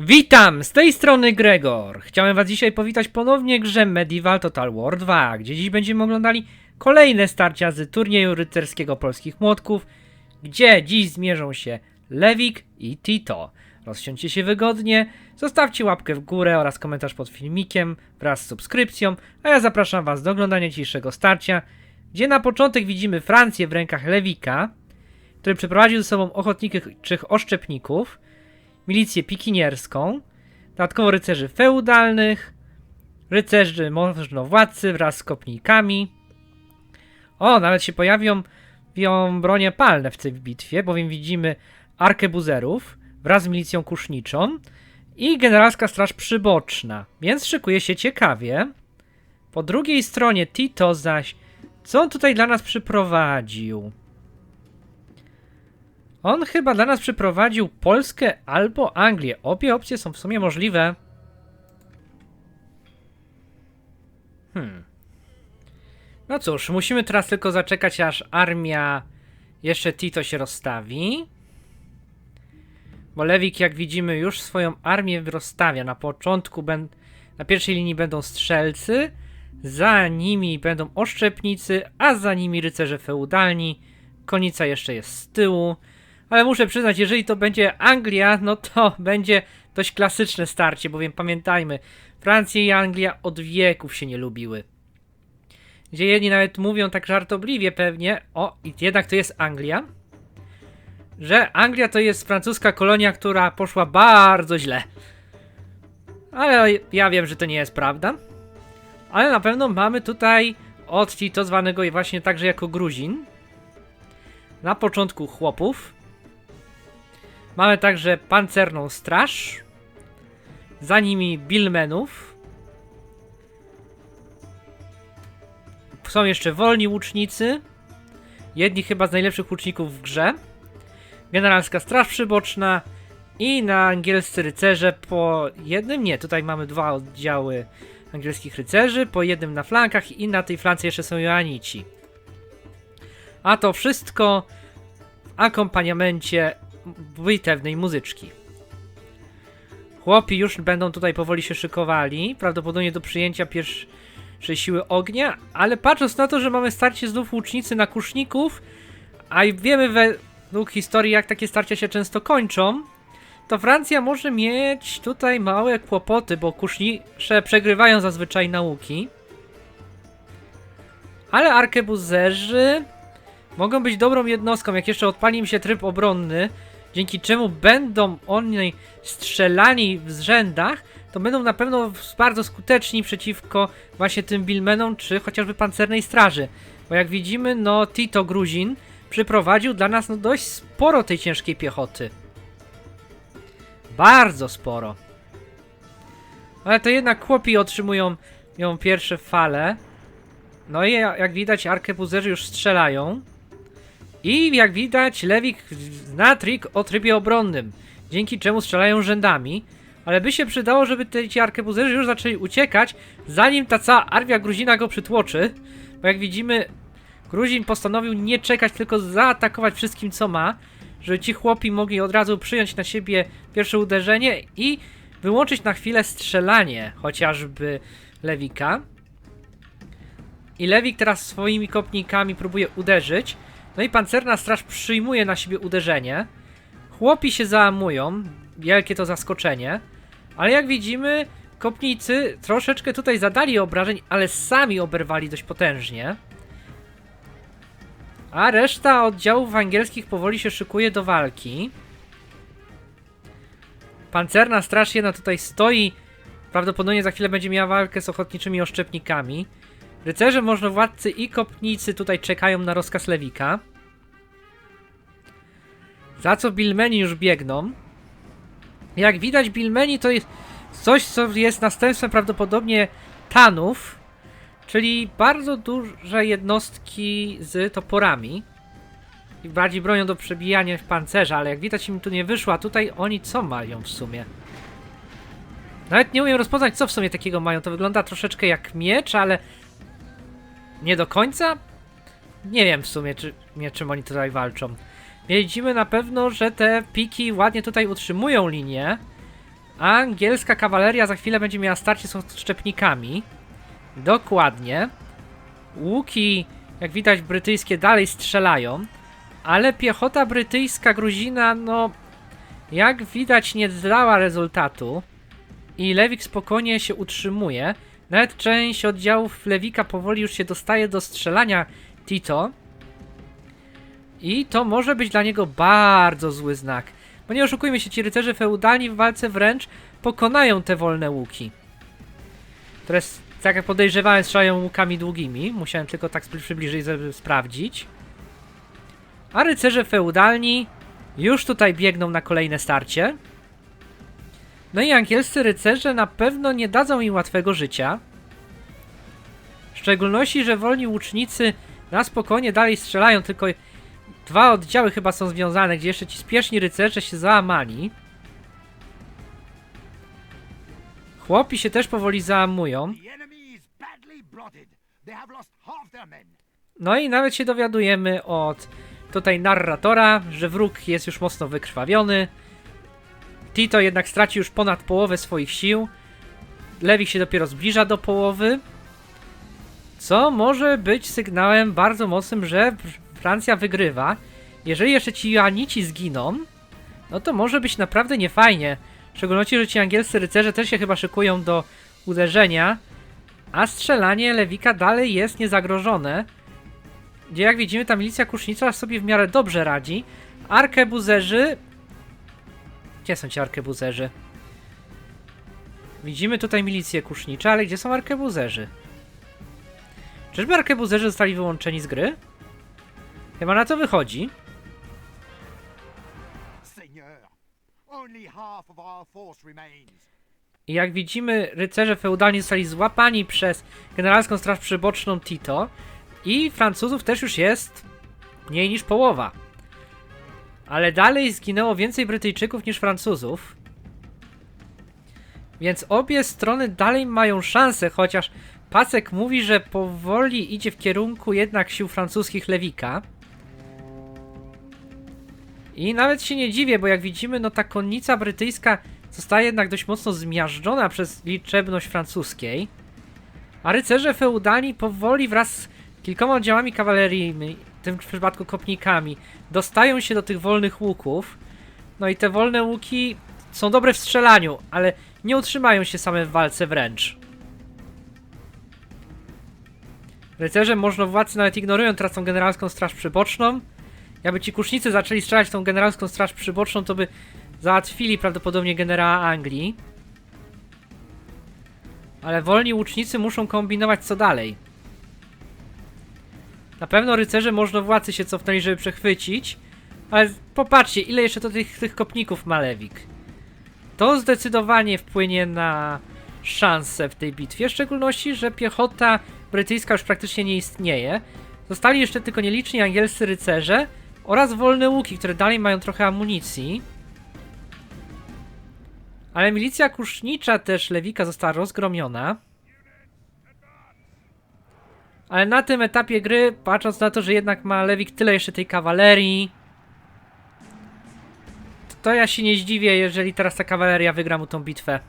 Witam! Z tej strony Gregor. Chciałem was dzisiaj powitać ponownie grze Medieval Total War 2, gdzie dziś będziemy oglądali kolejne starcia z turnieju rycerskiego polskich młotków, gdzie dziś zmierzą się Lewik i Tito. Rozsiądźcie się wygodnie, zostawcie łapkę w górę oraz komentarz pod filmikiem wraz z subskrypcją, a ja zapraszam was do oglądania dzisiejszego starcia, gdzie na początek widzimy Francję w rękach Lewika, który przeprowadził ze sobą ochotniczych oszczepników, milicję pikinierską, dodatkowo rycerzy feudalnych, rycerzy możnowładcy wraz z kopnikami. O, nawet się pojawią pojawią bronie palne w tej bitwie, bowiem widzimy arkebuzerów wraz z milicją kuszniczą i generalska straż przyboczna, więc szykuje się ciekawie. Po drugiej stronie Tito zaś, co on tutaj dla nas przyprowadził? On chyba dla nas przyprowadził Polskę albo Anglię. Obie opcje są w sumie możliwe. Hmm. No cóż, musimy teraz tylko zaczekać, aż armia jeszcze Tito się rozstawi. Bo Lewik, jak widzimy, już swoją armię rozstawia. Na początku, ben... na pierwszej linii będą strzelcy, za nimi będą oszczepnicy, a za nimi rycerze feudalni. Konica jeszcze jest z tyłu. Ale muszę przyznać, jeżeli to będzie Anglia, no to będzie dość klasyczne starcie, bowiem pamiętajmy, Francja i Anglia od wieków się nie lubiły. Gdzie jedni nawet mówią tak żartobliwie pewnie, o, i jednak to jest Anglia, że Anglia to jest francuska kolonia, która poszła bardzo źle. Ale ja wiem, że to nie jest prawda. Ale na pewno mamy tutaj od Tito zwanego właśnie także jako Gruzin. Na początku chłopów, Mamy także pancerną straż. Za nimi Bilmenów. Są jeszcze wolni łucznicy. Jedni chyba z najlepszych łuczników w grze. Generalska straż przyboczna. I na angielscy rycerze po jednym, nie, tutaj mamy dwa oddziały angielskich rycerzy, po jednym na flankach i na tej flance jeszcze są Joanici. A to wszystko w akompaniamencie bitewnej muzyczki. Chłopi już będą tutaj powoli się szykowali, prawdopodobnie do przyjęcia pierwszej siły ognia, ale patrząc na to, że mamy starcie znów łucznicy na kuszników, a wiemy według historii, jak takie starcia się często kończą, to Francja może mieć tutaj małe kłopoty, bo kusznicze przegrywają zazwyczaj nauki. Ale arkebuzerzy mogą być dobrą jednostką, jak jeszcze odpali im się tryb obronny, dzięki czemu będą oni strzelani w zrzędach, to będą na pewno bardzo skuteczni przeciwko właśnie tym Bilmenom, czy chociażby pancernej straży. Bo jak widzimy, no Tito Gruzin przyprowadził dla nas no, dość sporo tej ciężkiej piechoty. Bardzo sporo. Ale to jednak chłopi otrzymują ją pierwsze fale. No i jak widać, arkebuzerzy już strzelają. I jak widać, Lewik zna trik o trybie obronnym, dzięki czemu strzelają rzędami. Ale by się przydało, żeby te ci arkebuzerzy już zaczęli uciekać, zanim ta cała armia Gruzina go przytłoczy. Bo jak widzimy, Gruzin postanowił nie czekać, tylko zaatakować wszystkim, co ma, żeby ci chłopi mogli od razu przyjąć na siebie pierwsze uderzenie i wyłączyć na chwilę strzelanie, chociażby Lewika. I Lewik teraz swoimi kopnikami próbuje uderzyć, no i pancerna straż przyjmuje na siebie uderzenie. Chłopi się załamują. Wielkie to zaskoczenie. Ale jak widzimy, kopnicy troszeczkę tutaj zadali obrażeń, ale sami oberwali dość potężnie. A reszta oddziałów angielskich powoli się szykuje do walki. Pancerna straż jedna tutaj stoi. Prawdopodobnie za chwilę będzie miała walkę z ochotniczymi oszczepnikami. Rycerze możnowładcy i kopnicy tutaj czekają na rozkaz Lewika. Za co Bilmeni już biegną. Jak widać Bilmeni to jest coś, co jest następstwem prawdopodobnie Tanów, czyli bardzo duże jednostki z toporami. I bardziej bronią do przebijania w pancerza, ale jak widać im tu nie wyszło, a tutaj oni co mają w sumie? Nawet nie umiem rozpoznać, co w sumie takiego mają. To wygląda troszeczkę jak miecz, ale nie do końca? Nie wiem w sumie, czy, nie, czym oni tutaj walczą. Widzimy na pewno, że te piki ładnie tutaj utrzymują linię, A angielska kawaleria za chwilę będzie miała starcie z szczepnikami. Dokładnie. Łuki, jak widać, brytyjskie dalej strzelają. Ale piechota brytyjska, gruzina, no... Jak widać, nie dała rezultatu. I Lewik spokojnie się utrzymuje. Nawet część oddziałów Lewika powoli już się dostaje do strzelania Tito. I to może być dla niego bardzo zły znak. Bo nie oszukujmy się, ci rycerze feudalni w walce wręcz pokonają te wolne łuki. Które, tak jak podejrzewałem, strzelają łukami długimi. Musiałem tylko tak przybliżyć, żeby sprawdzić. A rycerze feudalni już tutaj biegną na kolejne starcie. No i angielscy rycerze na pewno nie dadzą im łatwego życia. W szczególności, że wolni łucznicy na spokojnie dalej strzelają, tylko dwa oddziały chyba są związane, gdzie jeszcze ci spieszni rycerze się załamali. Chłopi się też powoli załamują. No i nawet się dowiadujemy od tutaj narratora, że wróg jest już mocno wykrwawiony. Tito jednak straci już ponad połowę swoich sił. Lewik się dopiero zbliża do połowy. Co może być sygnałem bardzo mocnym, że Francja wygrywa. Jeżeli jeszcze ci Joanici zginą, no to może być naprawdę niefajnie. W szczególności, że ci angielscy rycerze też się chyba szykują do uderzenia. A strzelanie Lewika dalej jest niezagrożone gdzie jak widzimy ta milicja kusznicza sobie w miarę dobrze radzi. Arkebuzerzy... Gdzie są ci arkebuzerzy? Widzimy tutaj milicję kusznicze, ale gdzie są arkebuzerzy? Czyżby arkebuzerzy zostali wyłączeni z gry? Chyba na to wychodzi. I jak widzimy, rycerze feudalni zostali złapani przez generalską straż przyboczną Tito i Francuzów też już jest mniej niż połowa. Ale dalej zginęło więcej Brytyjczyków niż Francuzów. Więc obie strony dalej mają szansę, chociaż Pacek mówi, że powoli idzie w kierunku jednak sił francuskich Lewika. I nawet się nie dziwię, bo jak widzimy, no ta konnica brytyjska zostaje jednak dość mocno zmiażdżona przez liczebność francuskiej. A rycerze feudalni powoli wraz z kilkoma oddziałami kawaleryjnymi, w tym przypadku kopnikami, dostają się do tych wolnych łuków. No i te wolne łuki są dobre w strzelaniu, ale nie utrzymają się same w walce wręcz. Rycerze możnowładcy nawet ignorują teraz tą generalską straż przyboczną. Jakby ci kusznicy zaczęli strzelać tą generalską straż przyboczną, to by załatwili prawdopodobnie generała Anglii. Ale wolni łucznicy muszą kombinować co dalej. Na pewno rycerze możnowładcy się cofnęli, żeby przechwycić. Ale popatrzcie, ile jeszcze to tych, tych kopników ma Lewik. To zdecydowanie wpłynie na szanse w tej bitwie, w szczególności, że piechota brytyjska już praktycznie nie istnieje. Zostali jeszcze tylko nieliczni angielscy rycerze oraz wolne łuki, które dalej mają trochę amunicji. Ale milicja kusznicza też Lewika została rozgromiona. Ale na tym etapie gry, patrząc na to, że jednak ma Lewik tyle jeszcze tej kawalerii, to ja się nie zdziwię, jeżeli teraz ta kawaleria wygra mu tą bitwę.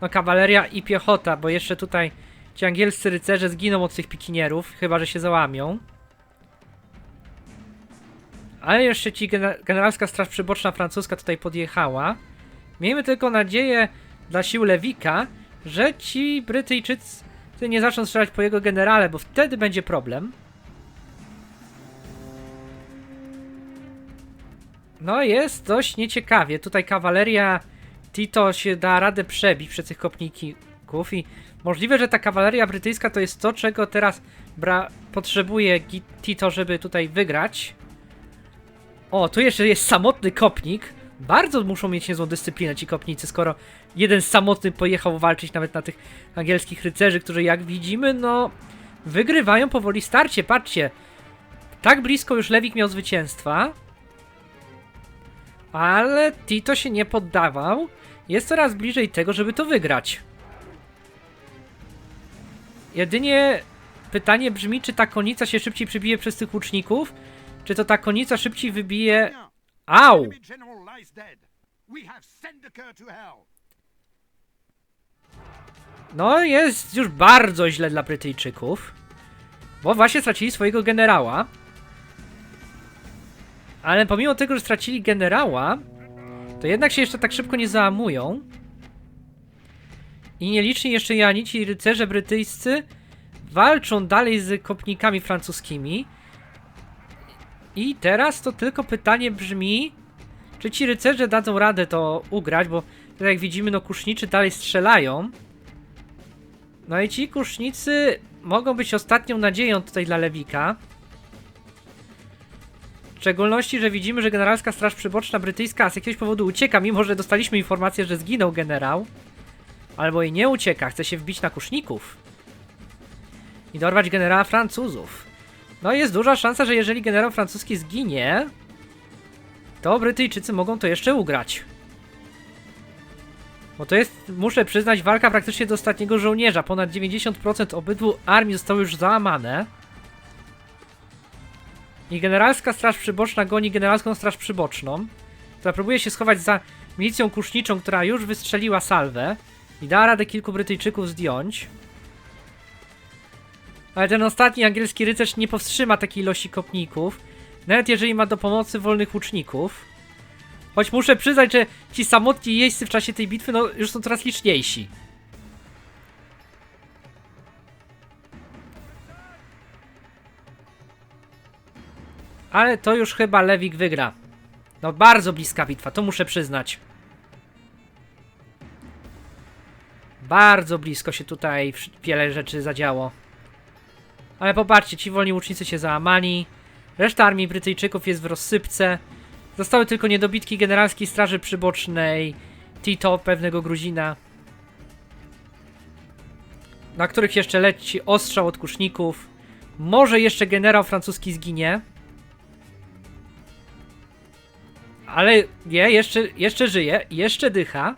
No kawaleria i piechota, bo jeszcze tutaj ci angielscy rycerze zginą od tych pikinierów, chyba że się załamią. Ale jeszcze ci gener- generalska straż przyboczna francuska tutaj podjechała. Miejmy tylko nadzieję dla sił Lewika, że ci Brytyjczycy nie zaczną strzelać po jego generale, bo wtedy będzie problem. No jest dość nieciekawie. Tutaj kawaleria Tito się da radę przebić przez tych kopników i możliwe, że ta kawaleria brytyjska to jest to, czego teraz potrzebuje Tito, żeby tutaj wygrać. O, tu jeszcze jest samotny kopnik. Bardzo muszą mieć niezłą dyscyplinę ci kopnicy, skoro jeden samotny pojechał walczyć nawet na tych angielskich rycerzy, którzy jak widzimy, no wygrywają powoli starcie. Patrzcie, tak blisko już Lewik miał zwycięstwa. Ale Tito się nie poddawał. Jest coraz bliżej tego, żeby to wygrać. Jedynie pytanie brzmi, czy ta konica się szybciej przebije przez tych łuczników, czy to ta konica szybciej wybije... Au! Dead. We have to hell. No, jest już bardzo źle dla Brytyjczyków. Bo właśnie stracili swojego generała. Ale pomimo tego, że stracili generała, to jednak się jeszcze tak szybko nie załamują. I nieliczni jeszcze Janici i rycerze brytyjscy walczą dalej z kopnikami francuskimi. I teraz to tylko pytanie brzmi, czy ci rycerze dadzą radę to ugrać, bo tak jak widzimy, no kuszniczy dalej strzelają. No i ci kusznicy mogą być ostatnią nadzieją tutaj dla Lewika. W szczególności, że widzimy, że generalska straż przyboczna brytyjska z jakiegoś powodu ucieka, mimo że dostaliśmy informację, że zginął generał. Albo i nie ucieka, chce się wbić na kuszników. I dorwać generała Francuzów. No i jest duża szansa, że jeżeli generał francuski zginie, to Brytyjczycy mogą to jeszcze ugrać. Bo to jest, muszę przyznać, walka praktycznie do ostatniego żołnierza. Ponad 90% obydwu armii zostało już załamane. I generalska straż przyboczna goni generalską straż przyboczną, która próbuje się schować za milicją kuszniczą, która już wystrzeliła salwę i dała radę kilku Brytyjczyków zdjąć. Ale ten ostatni angielski rycerz nie powstrzyma takiej ilości kopników, nawet jeżeli ma do pomocy wolnych łuczników. Choć muszę przyznać, że ci samotni jeźdźcy w czasie tej bitwy no, już są coraz liczniejsi. Ale to już chyba Lewik wygra. No bardzo bliska bitwa, to muszę przyznać. Bardzo blisko się tutaj wiele rzeczy zadziało. Ale popatrzcie, ci wolni łucznicy się załamali. Reszta armii Brytyjczyków jest w rozsypce. Zostały tylko niedobitki generalskiej straży przybocznej, Tito, pewnego Gruzina, na których jeszcze leci ostrzał od kuszników. Może jeszcze generał francuski zginie. Ale nie, jeszcze, jeszcze żyje, jeszcze dycha.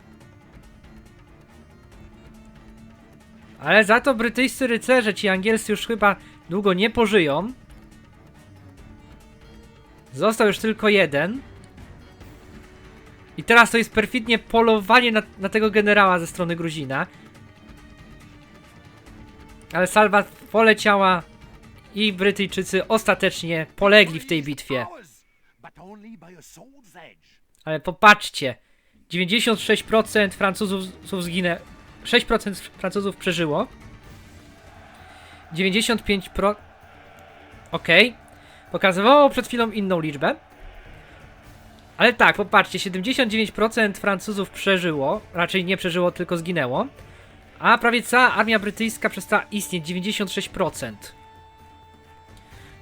Ale za to brytyjscy rycerze, ci angielscy już chyba długo nie pożyją. Został już tylko jeden. I teraz to jest perfidnie polowanie na, na tego generała ze strony Gruzina. Ale salwa poleciała i Brytyjczycy ostatecznie polegli w tej bitwie. Ale popatrzcie. 96% Francuzów zginę. 6% Francuzów przeżyło. 95%. Pro... Okej. Pokazywało przed chwilą inną liczbę. Ale tak, popatrzcie, 79% Francuzów przeżyło, raczej nie przeżyło, tylko zginęło. A prawie cała armia brytyjska przestała istnieć, 96%.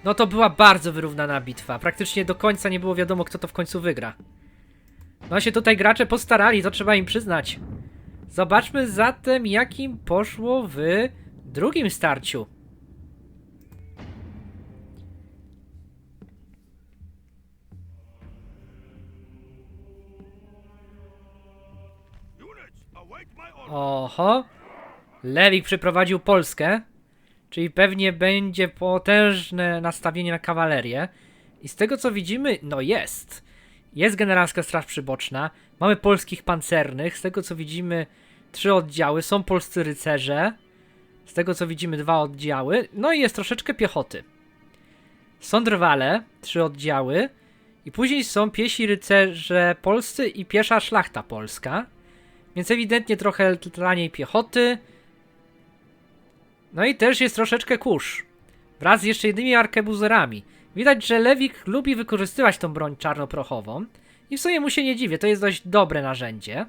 No to była bardzo wyrównana bitwa. Praktycznie do końca nie było wiadomo, kto to w końcu wygra. No się tutaj gracze postarali, to trzeba im przyznać. Zobaczmy zatem, jakim poszło w drugim starciu. Oho. Lewik przyprowadził Polskę, czyli pewnie będzie potężne nastawienie na kawalerię. I z tego co widzimy, no jest. Jest generalska straż przyboczna, mamy polskich pancernych, z tego co widzimy trzy oddziały, są polscy rycerze, z tego co widzimy dwa oddziały, no i jest troszeczkę piechoty. Są drwale, trzy oddziały i później są piesi rycerze polscy i piesza szlachta polska. Więc ewidentnie trochę taniej piechoty. No i też jest troszeczkę kurz. Wraz z jeszcze jednymi arkebuzerami. Widać, że Lewik lubi wykorzystywać tą broń czarnoprochową. I w sumie mu się nie dziwię, to jest dość dobre narzędzie.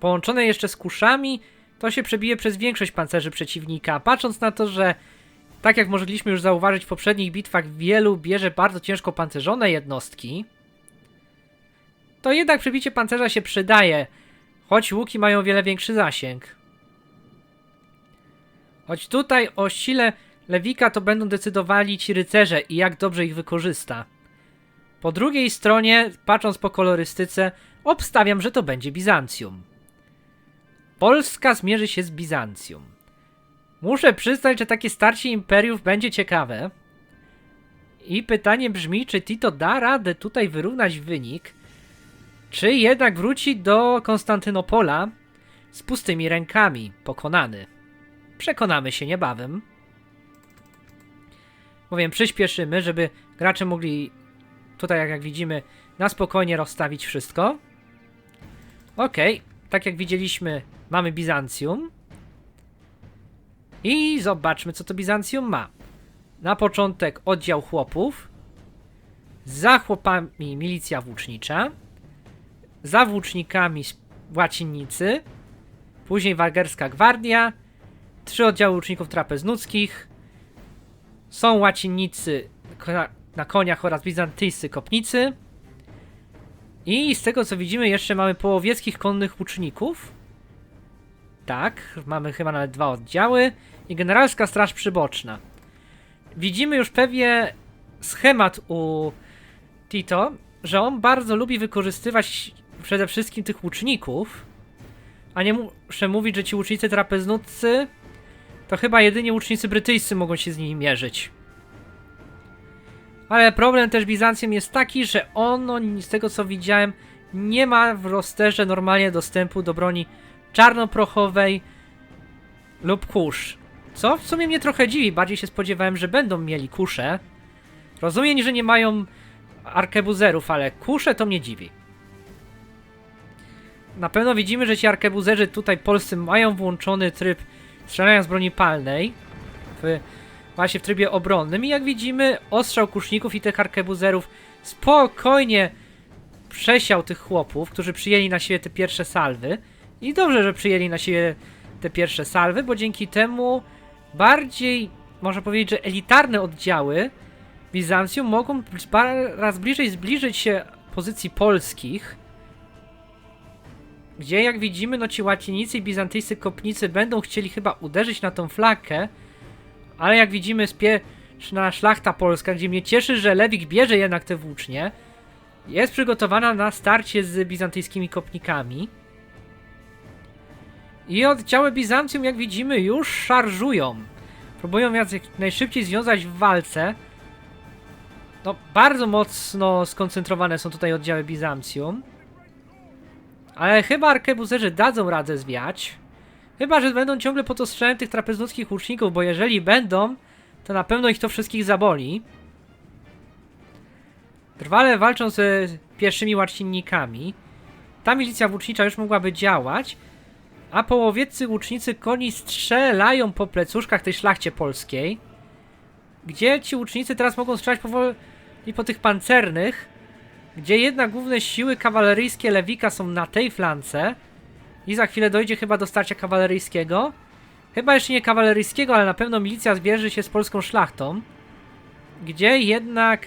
Połączone jeszcze z kuszami, to się przebije przez większość pancerzy przeciwnika. Patrząc na to, że tak jak mogliśmy już zauważyć w poprzednich bitwach, wielu bierze bardzo ciężko pancerzone jednostki to jednak przebicie pancerza się przydaje, choć łuki mają wiele większy zasięg. Choć tutaj o sile Lewika to będą decydowali ci rycerze i jak dobrze ich wykorzysta. Po drugiej stronie, patrząc po kolorystyce, obstawiam, że to będzie Bizancjum. Polska zmierzy się z Bizancjum. Muszę przyznać, że takie starcie imperiów będzie ciekawe. I pytanie brzmi, czy Tito da radę tutaj wyrównać wynik, Czy jednak wróci do Konstantynopola z pustymi rękami, pokonany? Przekonamy się niebawem. Mówię, przyspieszymy, żeby gracze mogli tutaj, jak, jak widzimy, na spokojnie rozstawić wszystko. Okej, tak jak widzieliśmy, mamy Bizancjum. I zobaczmy, co to Bizancjum ma. Na początek oddział chłopów. Za chłopami milicja włócznicza. Za włócznikami łacinnicy. Później wagerska gwardia. Trzy oddziały łuczników trapeznuckich. Są łacinnicy na koniach oraz bizantyjscy kopnicy. I z tego co widzimy, jeszcze mamy połowieckich konnych łuczników. Tak, mamy chyba nawet dwa oddziały. I generalska straż przyboczna. Widzimy już pewnie schemat u Tito, że on bardzo lubi wykorzystywać przede wszystkim tych łuczników. A nie muszę mówić, że ci łucznicy trapeznuccy to chyba jedynie łucznicy brytyjscy mogą się z nimi mierzyć. Ale problem też Bizancjum jest taki, że ono, z tego co widziałem, nie ma w rosterze normalnie dostępu do broni czarnoprochowej lub kusz. Co w sumie mnie trochę dziwi, bardziej się spodziewałem, że będą mieli kusze. Rozumiem, że nie mają arkebuzerów, ale kusze to mnie dziwi. Na pewno widzimy, że ci arkebuzerzy tutaj polscy mają włączony tryb strzelania z broni palnej. W, właśnie w trybie obronnym. I jak widzimy, ostrzał kuszników i tych arkebuzerów spokojnie przesiał tych chłopów, którzy przyjęli na siebie te pierwsze salwy. I dobrze, że przyjęli na siebie te pierwsze salwy, bo dzięki temu bardziej, można powiedzieć, że elitarne oddziały Bizancjum mogą coraz bliżej zbliżyć się pozycji polskich, gdzie jak widzimy, no ci łacinicy i bizantyjscy kopnicy będą chcieli chyba uderzyć na tą flakę, ale jak widzimy spieszna szlachta polska, gdzie mnie cieszy, że Lewik bierze jednak te włócznie, jest przygotowana na starcie z bizantyjskimi kopnikami. I oddziały Bizancjum, jak widzimy, już szarżują. Próbują jak najszybciej związać w walce. No, bardzo mocno skoncentrowane są tutaj oddziały Bizancjum. Ale chyba arkebuzerzy dadzą radę zwiać. Chyba, że będą ciągle pod ostrzałem tych trapeznuckich łuczników, bo jeżeli będą, to na pewno ich to wszystkich zaboli. Trwale walczą z pieszymi łacinnikami. Ta milicja włócznicza już mogłaby działać, a połowieccy łucznicy koni strzelają po plecuszkach tej szlachcie polskiej. Gdzie ci łucznicy teraz mogą strzelać powoli po tych pancernych, gdzie jednak główne siły kawaleryjskie Lewika są na tej flance. I za chwilę dojdzie chyba do starcia kawaleryjskiego. Chyba jeszcze nie kawaleryjskiego, ale na pewno milicja zbierze się z polską szlachtą. Gdzie jednak...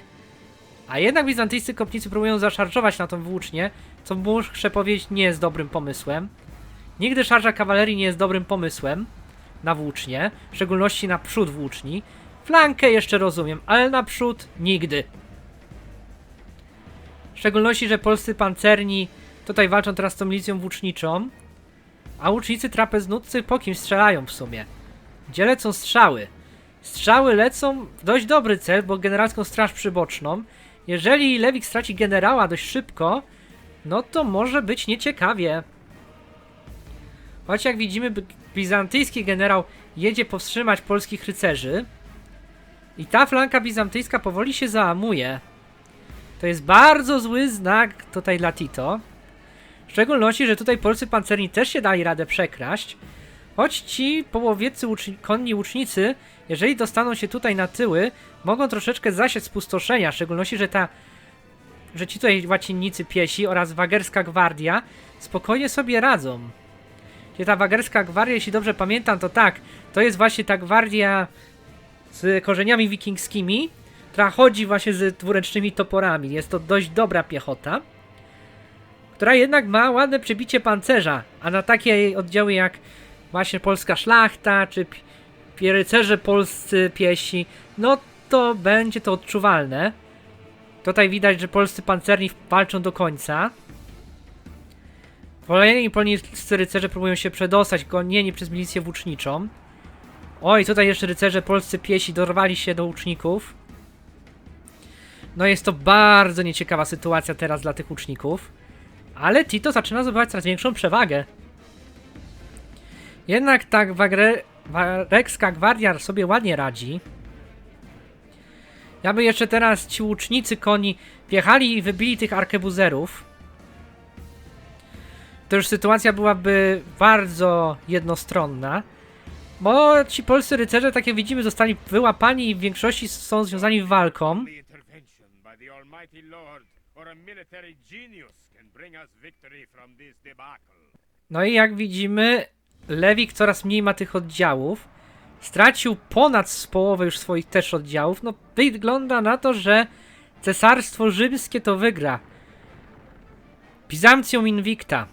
A jednak bizantyjscy kopnicy próbują zaszarżować na tą włócznię, co muszę powiedzieć nie jest dobrym pomysłem. Nigdy szarża kawalerii nie jest dobrym pomysłem na włócznię, w szczególności na przód włóczni. Flankę jeszcze rozumiem, ale na przód nigdy. Szczególności, że polscy pancerni tutaj walczą teraz z tą milicją włóczniczą, a łucznicy trapeznuccy po kim strzelają w sumie? Gdzie lecą strzały? Strzały lecą w dość dobry cel, bo generalską straż przyboczną. Jeżeli Lewik straci generała dość szybko, no to może być nieciekawie. Choć jak widzimy, bizantyjski generał jedzie powstrzymać polskich rycerzy. I ta flanka bizantyjska powoli się załamuje. To jest bardzo zły znak tutaj dla Tito. W szczególności, że tutaj polscy pancerni też się dali radę przekraść. Choć ci połowiecy łucz- konni łucznicy, jeżeli dostaną się tutaj na tyły, mogą troszeczkę zasiać spustoszenia. W szczególności, że ta że ci tutaj łacinnicy piesi oraz wagerska gwardia spokojnie sobie radzą. Gdzie ta wagerska gwardia, jeśli dobrze pamiętam, to tak, to jest właśnie ta gwardia z korzeniami wikingskimi, która chodzi właśnie z dwuręcznymi toporami. Jest to dość dobra piechota, która jednak ma ładne przebicie pancerza, a na takie oddziały jak właśnie polska szlachta, czy rycerze polscy piesi, no to będzie to odczuwalne. Tutaj widać, że polscy pancerni walczą do końca. Kolejni polscy rycerze próbują się przedostać, gonieni przez milicję włóczniczą. Oj, tutaj jeszcze rycerze polscy piesi dorwali się do łuczników. No jest to bardzo nieciekawa sytuacja teraz dla tych łuczników. Ale Tito zaczyna zdobywać coraz większą przewagę. Jednak tak Wagre... Warekska Gwardia sobie ładnie radzi. Ja by jeszcze teraz ci łucznicy koni wjechali i wybili tych arkebuzerów. To już sytuacja byłaby bardzo jednostronna. Bo ci polscy rycerze, tak jak widzimy, zostali wyłapani i w większości są związani walką. The Almighty Lord or a military genius can bring us victory from this debacle. No i jak widzimy, Lewik coraz mniej ma tych oddziałów. Stracił ponad z połowę już swoich też oddziałów. No wygląda na to, że Cesarstwo Rzymskie to wygra. Bizancjum Invicta.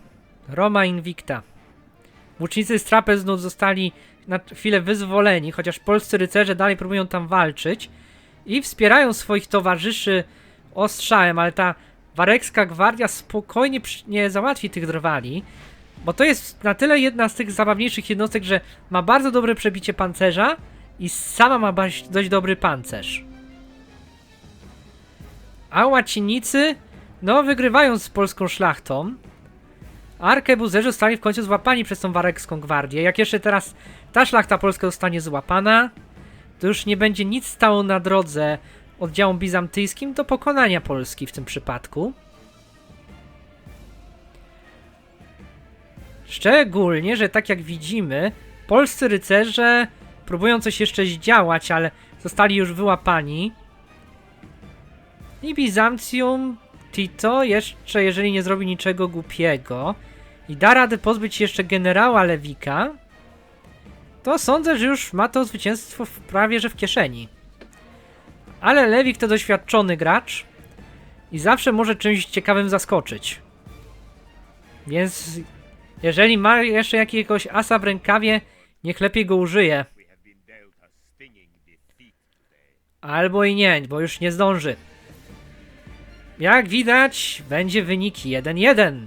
Roma Invicta. Łucznicy z Trapeznu zostali na chwilę wyzwoleni, chociaż polscy rycerze dalej próbują tam walczyć i wspierają swoich towarzyszy ostrzałem, ale ta warekska gwardia spokojnie nie załatwi tych drwali. Bo to jest na tyle jedna z tych zabawniejszych jednostek, że ma bardzo dobre przebicie pancerza i sama ma dość, dobry pancerz. A łacinicy, no, wygrywają z polską szlachtą. Arkebuzerzy zostali w końcu złapani przez tą warekską gwardię. Jak jeszcze teraz ta szlachta polska zostanie złapana, to już nie będzie nic stało na drodze oddziałom bizantyjskim do pokonania Polski w tym przypadku. Szczególnie, że tak jak widzimy, polscy rycerze próbują coś jeszcze zdziałać, ale zostali już wyłapani. I Bizancjum Tito jeszcze, jeżeli nie zrobi niczego głupiego i da radę pozbyć się jeszcze generała Lewika, to sądzę, że już ma to zwycięstwo prawie że w kieszeni. Ale Lewik to doświadczony gracz i zawsze może czymś ciekawym zaskoczyć. Więc jeżeli ma jeszcze jakiegoś asa w rękawie, niech lepiej go użyje. Albo i nie, bo już nie zdąży. Jak widać, będzie wyniki 1-1.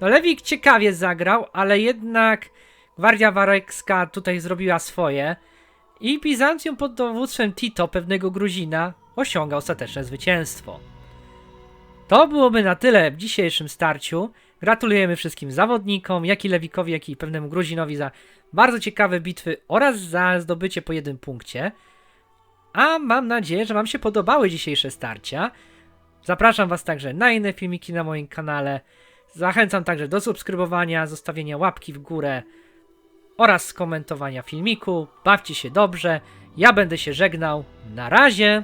No Lewik ciekawie zagrał, ale jednak Gwardia Warekska tutaj zrobiła swoje i Bizancjum pod dowództwem Tito, pewnego Gruzina, osiąga ostateczne zwycięstwo. To byłoby na tyle w dzisiejszym starciu. Gratulujemy wszystkim zawodnikom, jak i Lewikowi, jak i pewnemu Gruzinowi za bardzo ciekawe bitwy oraz za zdobycie po jednym punkcie. A mam nadzieję, że Wam się podobały dzisiejsze starcia. Zapraszam Was także na inne filmiki na moim kanale. Zachęcam także do subskrybowania, zostawienia łapki w górę oraz skomentowania filmiku. Bawcie się dobrze. Ja będę się żegnał. Na razie.